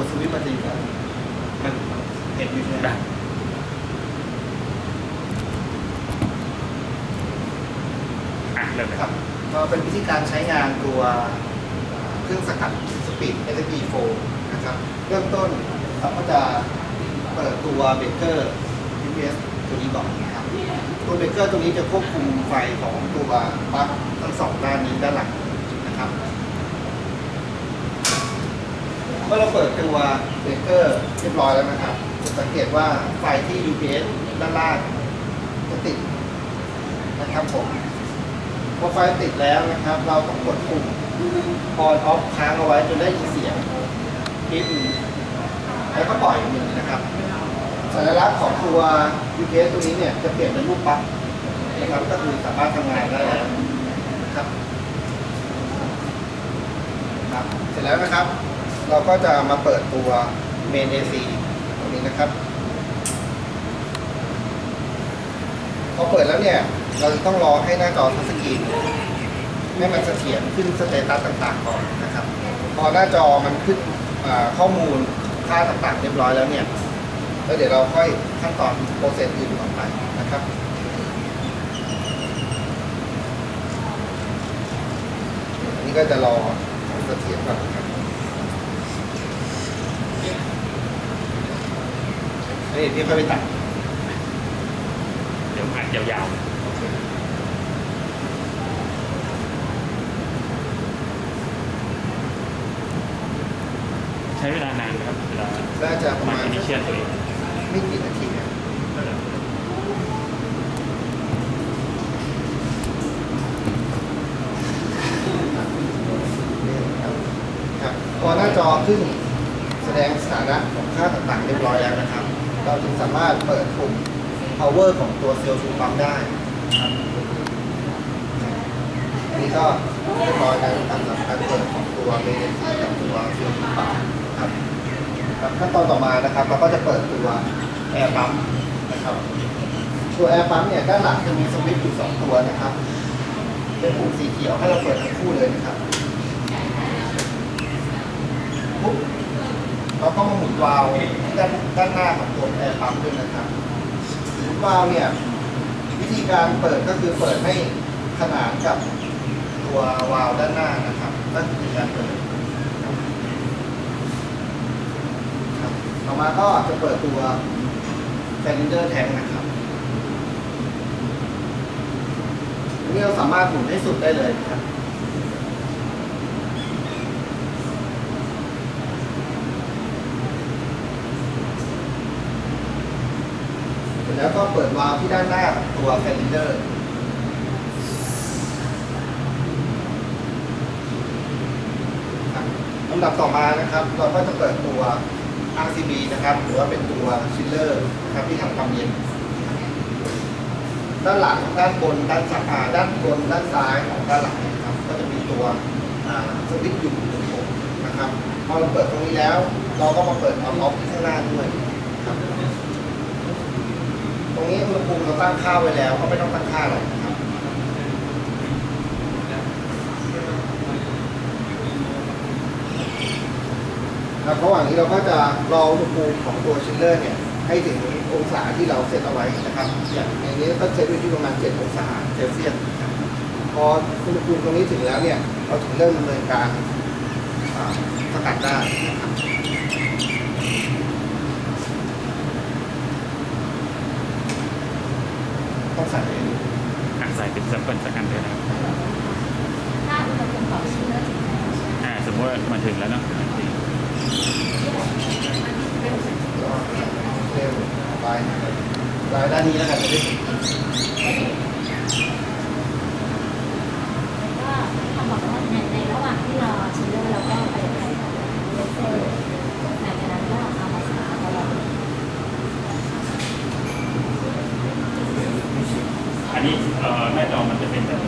ตัวสวิตมันจะอยู่ด้านมันเห็นอยู่ใช่ไหมได้อะเริ่มเลยครับก็เป็นวิธีการใช้งานตัวเครื่องสกัดสปีด SSD 4นะครับ เริ่มต้นเราก็จะเปิดตัวเบเกอร์ UPS ตัวนี้ก่อนนะครับ ตัวเบเกอร์ตัวนี้จะควบคุมไฟของตัวปลั๊กทั้งสองด้านนี้ด้านหลังนะครับ มื่อเราเปิดตัวเบรกเกอร์เรียบร้อยแล้วนะครับจะสังเกตว่าไฟที่ UPS ด้านล่างจะติดนะครับผมพอไฟติดแล้วนะครับ เราต้องกดปุ่ม on off ค้างเอาไว้จนได้ยินเสียงนิดแล้วก็ปล่อยมือนะครับสัญลักษณ์ของตัว UPS ตัวนี้เนี่ยจะเปลี่ยนเป็นรูปปั๊บนะครับก็คือสามารถทำงานได้แล้วนะครับ เสร็จแล้วนะครับ เราก็จะมาเปิดตัว main AC ตรงนี้นะครับ พอเปิดแล้วเนี่ย เราจะต้องรอให้หน้าจอทัชสกรีนให้มันเสถียรขึ้นสเตตัสต่างๆก่อนนะครับ พอหน้าจอมันขึ้นข้อมูลค่าต่างๆ เรียบร้อยแล้วเนี่ยแล้วเดี๋ยวเราค่อยขั้นตอนโปรเซสอื่นต่อไปนะครับอันนี้ก็จะรอเสถียรก่อนนะครับ นี่พี่ค่อยไปตัดเดี๋ยวอัดยาวๆใช้เวลานานไหมครับเวลาน่าจะประมามาณอินิเชียลตัวเองไม่กี่นาทีนะครับพอหน้าจอขึ้นแสดงสถานะของค่าต่างๆเรียบร้อยแล้วนะครับ เราจึงสามารถเปิดปุ่ม power ของตัวเซลล์ซูปั๊มได้ครับนนี้ก็เรียบร้อยแล้วนะครับสำหรับการเปิดของตัวเมนกับตัวเซลล์ซูปั๊มครับขั้นตอนต่อมานะครับ เราก็จะเปิดตัวแอร์ปั๊มนะครับ ตัวแอร์ปั๊มเนี่ยด้านหลังจะมีสวิตช์อยู่สองตัวนะครับเป็นปุ่มสีเขียวให้เราเปิดทั้งคู่เลยนะครับเราก็มาหมุน วาล์วด้านด้านหน้าของตัวแอร์ปั๊มด้วยนะครับวาล์วเนี่ยวิธีการเปิดก็คือเปิดให้ขนานกับตัววาล์วด้านหน้านะครับนั่นคือการเปิดต่อมาก็จะเปิดตัว cylinder tank นะครับนนี้เราสามารถหมุนให้สุดได้เลยครับ เสร็จแล้วก็เปิดวาล์วที่ด้านหน้าตัว cylinder ครับลำดับต่อมานะครับ เราก็จะเปิดตัว RCB นะครับ หรือว่าเป็นตัวชิลเลอร์นะครับที่ทำความเย็น ด้านหลัง ด้านบน ด้านซ้ายด้านบน ด้านซ้ายของด้านหลังนะครับ ก็จะมีตัวสวิตช์อยู่ตรงผมนะครับ พอเราเปิดตรงนี้แล้ว เราก็มาเปิดออนออฟที่ข้างหน้าด้วย รับตรงนี้อุณหภูมิเราตั้งค่าไว้แล้วก็ไม่ต้องตั้งค่าอะไรนะครับครับระหว่างนี้เราก็จะรออุณหภูมิของตัวชิลเลอร์เนี่ยให้ถึงองศาที่เราเซตเอาไว้นะครับ อย่างในนี้ก็เซตไว้ที่ประมาณ 7 องศาเซลเซียสนะครับพออุณหภูมิตรงนี้ถึงแล้วเนี่ยเราถึงเริ่มดำเนินการสกัดได้นะครับ ต้องใส่เองอะใส่เป็นแซมเปิลสักอันเลยนะครับถ้าอุณหภูมิของชิ้นเนื้อถึงแล้วอ่าสมมติว่ามาถึงแล้วเนาะเร็วไปรายด้านนี้แล้วกันจะได้เห็น ก็ทำบอกว่าในในระหว่างที่รอชิ้นเนื้อเราก็ไปใส่เลเซอร์หลังจากนั้นก็เอามาสาตลอด อันนี้เอ่อหน้าจอมันจะเป็นแบบ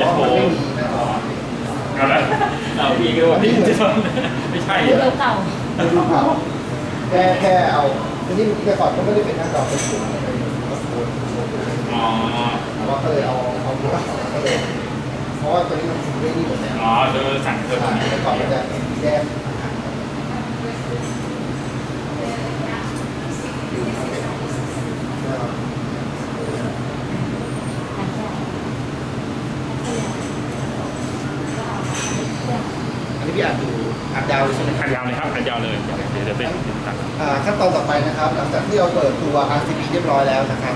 นี้มันเพจะราโชมันว์ไม่มีนะเอาละเอาพี่ก็ว่าพี่จะทำไม่ใช่หรือเหรอเก่าไม่รู้เปล่าแค่แค่เอาทีนี้แต่ก่อนก็ไม่ได้เป็นหน้าจอเป็นปุ่มเป็นตะโกนอ๋อแต่ว่าก็เลยเอาเอาเนื้อก็เลยเพราะว่าตัวนี้มันคุมได้นี่หมดแล้วอ๋อเจอสั่งเจอแต่ก่อนมันจะแยก อันนี้พี่อ่านดูอ่านดาวเลยใช่ไหมค อั รับ นยาวเลยครับอันยาวเลยเดี๋ยวเดี๋ยวจะเป็นตัด อ่าขั้นตอนต่อไปนะครับ หลังจากที่ เราเปิดตัว RCB เรียบร้อยแล้วนะครับ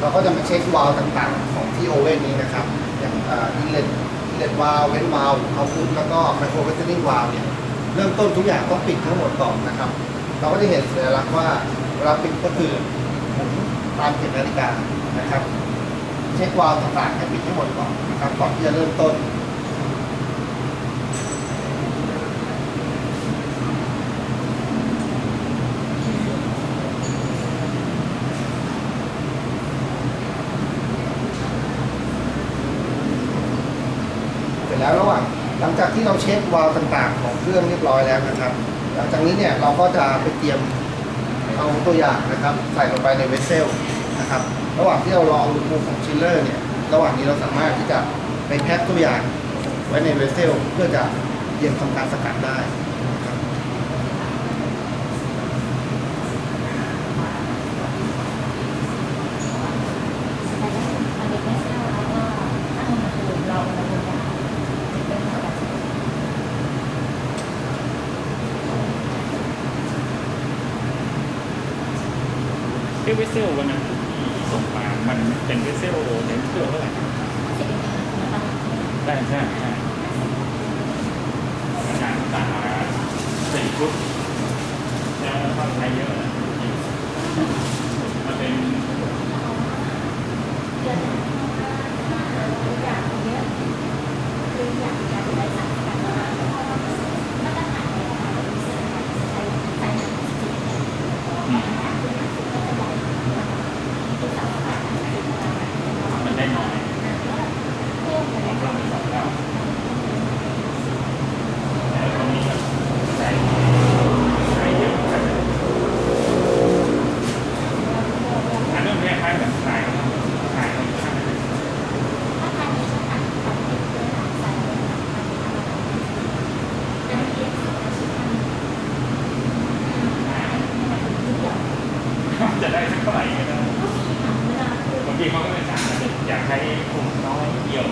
เราก็จะมาเช็ควาล์วต่างๆ ของที่โอเว่นนี้นะครับ อย่างอินเลตอินเลตวาล์วเว้นวาล์วเอาพุทแล้วก็ไมโครเวสเทอริงวาล์วเนี่ยเริ่มต้นทุกอย่างต้องปิดทั้งหมดก่อนนะครับ เราก็จะเห็นสัญลักษณ์ว่าเวลาปิดก็คือหมุนตามเข็มนาฬิกานะครับ เช็ควาล์วต่างๆให้ปิดทั้งหมดก่อนนะครับก่อนที่จะเริ่มต้น เสร็จแล้วระหว่างหลังจาก ที่เราเช็ควาล์วต่างๆ ของเครื่องเรียบร้อยแล้วนะครับ หลังจากนี้เนี่ยเราก็จะไปเตรียมเอาตัวอย่างนะครับ ใส่ลงไปในเวสเซลนะครับ ระหว่างที่เรารออุณหภูมิของชิลเลอร์เนี่ย ระหว่างนี้เราสามารถที่จะไปแพ็คตัวอย่างไว้ในเวสเซลเพื่อจะเตรียมทำการสกัดได้ ที่วิเซลวันนั้นที่ส่งมามันเป็นวิเซลเน้นเครื่องเท่าไหร่ใช่ใช่ใช่งานตางมาสี่ชุดแล้วต้องใช้เยอะนะมันเป็นมันได้น้อยของเราเป็นสองเท่าแล้วตรงนี้แบบใช้ใช้เยอะกันอันนี้คล้ายๆแบบขายขายของข้างจะได้สักเท่าไหร่ก็ได้บางทีเขาก็ไม่สั่งนะอยากใช้กลุ่มน้อยเดียว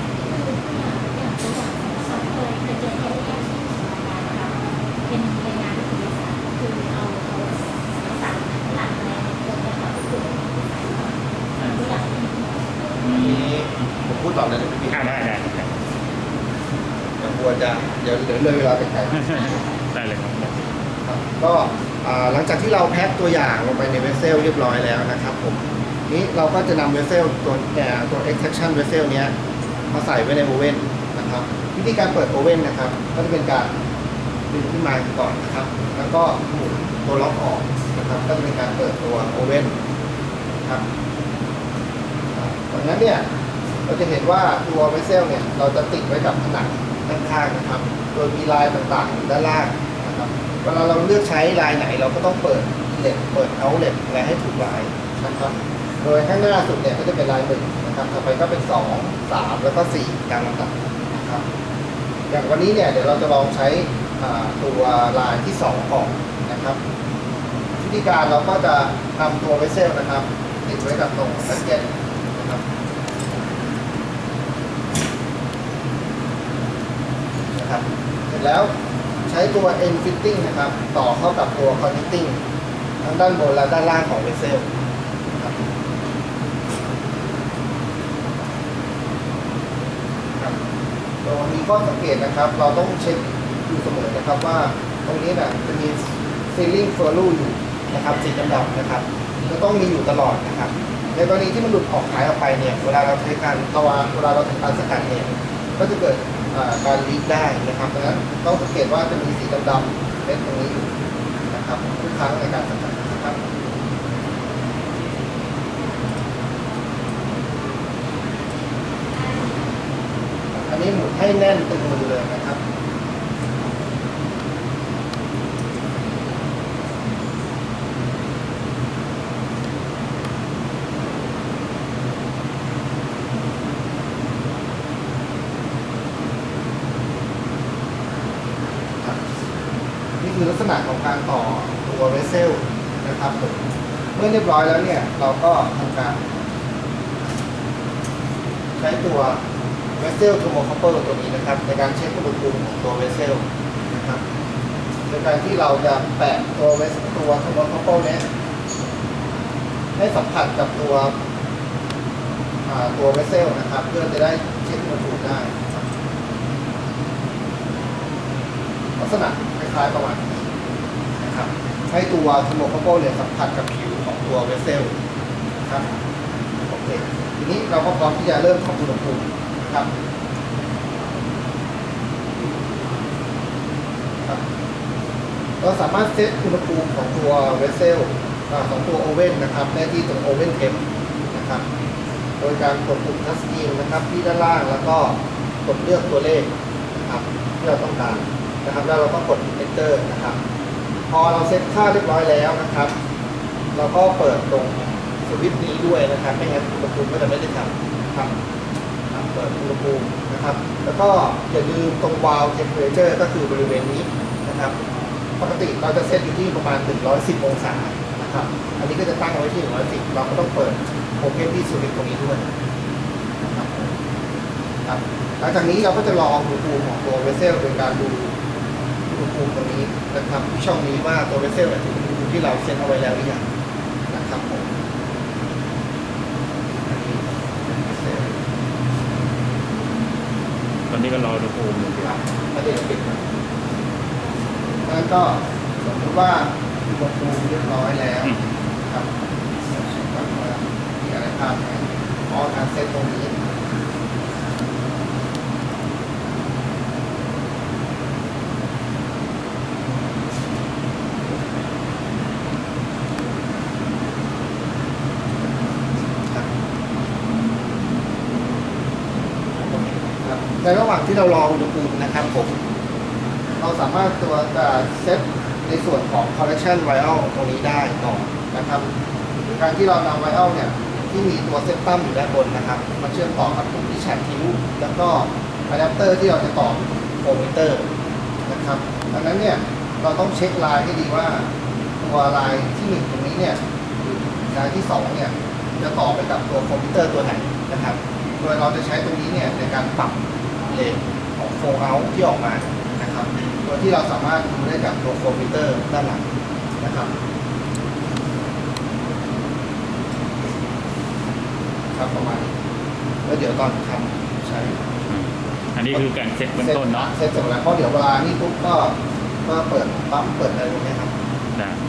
เป็นเป็นงานที่ดีค่ะคือเอาเอาสั่งหลักในตัวเนี่ยค่ะก็คือตัวอย่าง นี้ผมพูดต่อเลยนะพี่ อ่าได้ได้ได้ เดี๋ยวกลัวจะเดี๋ยวเดี๋ยวเลยเวลาไปไกลได้เลยครับครับก็อ่าหลังจากที่เราแพ็คตัวอย่างลงไปในเวสเซลเรียบร้อยแล้วนะครับผมนี้เราก็จะนำเวสเซลตัวแต่ตัว extraction vessel เนี้ยมาใส่ไว้ในโอเว่นนะครับ วิธีการเปิดโอเว่นนะครับ ก็จะเป็นการดึงขึ้นมาก่อนนะครับ แล้วก็หมุนตัวล็อกออกนะครับก็จะเป็นการเปิดตัวโอเว่นนะครับอ่าดังนั้นเนี่ยเราจะเห็นว่าตัวเวสเซลเนี่ยเราจะติดไว้กับผนังด้าน ข้างๆนะครับ โดยมีลายต่างๆอยู่ด้านล่างนะครับเวลาเราเลือกใช้ลายไหนเราก็ต้องเปิดอิเล็ตเปิดเอาเล็ตอะไรให้ถูกลายนะครับ โดยข้างหน้าสุดเนี่ยก็จะเป็นลายหนึ่งนะครับต่อไปก็เป็นสองสามแล้วก็สี่ตามลำดับนะครับ อย่างวันนี้เนี่ยเดี๋ยวเราจะลองใช้ตัวลายที่สองออกนะครับวิธีการเราก็จะทำตัวเวสเซลนะครับติดไว้กับตรงแบ็กเก็ตนะครับนะครับ เสร็จ แล้วใช้ตัว end fitting นะครับ ต่อเข้ากับตัว connecting ทั้งด้านบนและด้านล่างของเวสเซลนะครับครับตัวมีข้อสังเกตนะครับ เราต้องเช็คอยู่เสมอนะครับว่าตรงนี้นะจะมี sealing f u r l u อยู่นะครับสีดำๆนะครับจะต้องมีอยู่ตลอดนะครับในกรณีที่มันหลุดออกหายออกไปเนี่ยเวลาเราใช้การตัวเวลาเราทำการสกัดเนี่ยก็จะเกิด การลีกได้นะครับดังนั้นต้องสังเกตว่าจะมีสีดำๆเม็ดตรงนี้อยู่นะครับทุกครั้งในการสกัสนะครับอันนี้หมุนให้แน่นตึงมือเลยนะครับ วิธี คือลักษ ณะของการต่อตัวเวสเซลนะครับผมเมื่อเรียบร้อยแล้วเนี่ยเราก็ทำการ ใช้ตัวเวสเซลทูโมคอปเปอร์ตัวนี้นะครับ ในการเช็คอุณหภูมิของตัวเวสเซลนะครับโดยการที่เราจะแปะตัวเวสตัวทูโมคอปเปอร์นี้ให้สัมผัสกับตัวตัวเวสเซลนะครับ เพื่อจะได้เช็คอุณหภูมิได้ ลักษณะคล้ายๆประมาณนี้ ครับให้ตัวทูโมคอปเปอร์เนี่ยสัมผัสกับผิวของตัวเวสเซลนะครับโอเคทีนี้เราก็พร้อมที่จะเริ่มทำอุณหภูมินะครับครับเราสามารถเซตอุณหภูมิของตัวเวสเซลของตัวโอเว่นนะครับได้ที่ตรงโอเว่นเทมนะครับโดยการกดปุ่มทัชสกรีนนะครับที่ด้านล่างแล้วก็กดเลือกตัวเลขนะครับที่เราต้องการนะครับแล้วเราก็กด enter นะครับ พอเราเซตค่าเรียบร้อยแล้วนะครับ เราก็เปิดตรงสวิตช์นี้ด้วยนะครับ ไม่งั้นอุณหภูมิก็จะไม่ได้ทำครับครับเปิดอุณหภูมินะครับ แล้วก็อย่าลืมตรงวาล์วเทมเพอเรเจอร์ก็คือบริเวณนี้นะครับ ปกติเราจะเซตอยู่ที่ประมาณ 110 องศานะครับ อันนี้ก็จะตั้งไว้ที่ 110 เราก็ต้องเปิดโอเพนที่สวิตช์ตรงนี้ด้วยนะครับครับหลังจากนี้เราก็จะรออุณหภูมิของตัวเวสเซลโดยการดูอุณหภูมิตรงนี้ นะครับช่องนี้ว่าตัวเวสเซลเนี่ยถึงอุณที่เราเซ็ตเอาไว้แล้วหรือยังนะครับผมตอนนี้ก็รออุณหภูมิอยู่ครับแล้วเดี๋ยวปิดนะแล้วก็สมมติว่าอุณหภูมิเรียบร้อยแล้วครับเดี๋ยวเช็คก่อนว่ามีอะไรพลาดไหมอ๋อการเซ็ตตรงนี้ครับ ครับ ในระหว่างที่เรารออุณหภูมินะครับผม เราสามารถตัวจะเซตในส่วนของ correction vial ตรงนี้ได้ก่อนนะครับการที่เรานำ vial เนี่ยที่มีตัวเซตตั้มอยู่ด้านบนนะครับมาเชื่อมต่อกับปุ่มที่แฉกคิ้วแล้วก็อะแดปเตอร์ที่เราจะต่อโฟมิเตอร์นะครับดังนั้นเนี่ยเราต้องเช็คลายให้ดีว่าตัวลายที่หนึ่งตรงนี้เนี่ยลายที่สองเนี่ยจะต่อไปกับตัวคอมพิวเตอร์ตัวไหนนะครับ โดยเราจะใช้ตรงนี้เนี่ยในการปรับ เลนของโฟล์เอาที่ออกมานะครับโดยที่เราสามารถดูได้กับตัวคอมพิวเตอร์ด้านหลังนะครับครับประมาณนี้แล้วเดี๋ยวตอนทำใช้อืมอันนี้คือการเซ็ตเบื้องต้นเนาะเสร็จเสร็จแล้วเพราะเดี๋ยวเวลานี่ปุ๊บก็ก็เปิดปั๊มเปิดอะไรพวกนี้ครับได้ค